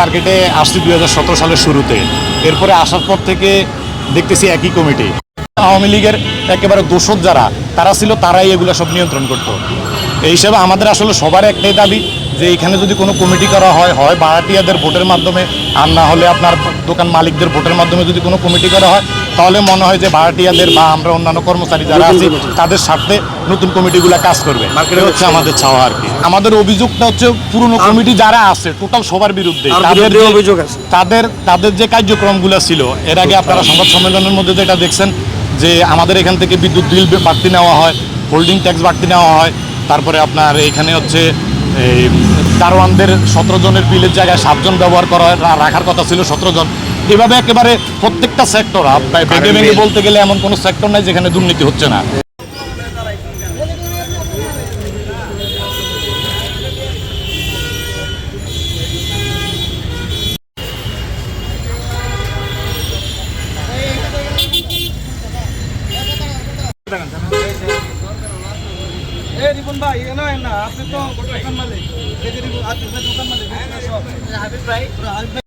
মার্কেটে আসছি দুই হাজার সতেরো সালের শুরুতে। এরপরে আসার পর থেকে দেখতেছি একই কমিটি। আওয়ামী লীগের একেবারে দোষক যারা, তারা ছিল, তারাই এগুলো সব নিয়ন্ত্রণ করত। এই হিসাবে আমাদের আসলে সবার একটাই দাবি যে এখানে যদি কোনো কমিটি করা হয় হয় ভাড়াটিয়াদের ভোটের মাধ্যমে আর না হলে আপনার দোকান মালিকদের ভোটের মাধ্যমে যদি কোনো কমিটি করা হয় তাহলে মনে হয় যে ভাড়াটিয়াদের বা আমরা অন্যান্য কর্মচারী যারা আছি তাদের স্বার্থে নতুন কমিটিগুলো কাজ করবে। হচ্ছে আমাদের চাওয়া আর কি। আমাদের অভিযোগটা হচ্ছে পুরনো কমিটি যারা আছে টোটাল সবার বিরুদ্ধে। তাদের অভিযোগ আছে। তাদের তাদের যে কার্যক্রমগুলো ছিল এর আগে আপনারা সংবাদ সম্মেলনের মধ্যে যেটা দেখছেন যে আমাদের এখান থেকে বিদ্যুৎ বিল বাড়তি নেওয়া হয় হোল্ডিং ট্যাক্স বাড়তি নেওয়া হয় তারপরে আপনার এখানে হচ্ছে এই দারোয়ানদের সতেরো জনের বিলের জায়গায় সাতজন ব্যবহার করা রাখার কথা ছিল সতেরো জন। এভাবে একেবারে প্রত্যেকটা সেক্টর ভেঙে ভেঙে বলতে গেলে এমন কোনো সেক্টর নাই যেখানে দুর্নীতি হচ্ছে না। এই রিপন ভাই এখানে আয়েন না আপনি তো দোকান মালিক। দোকান মালিক হাবিব ভাই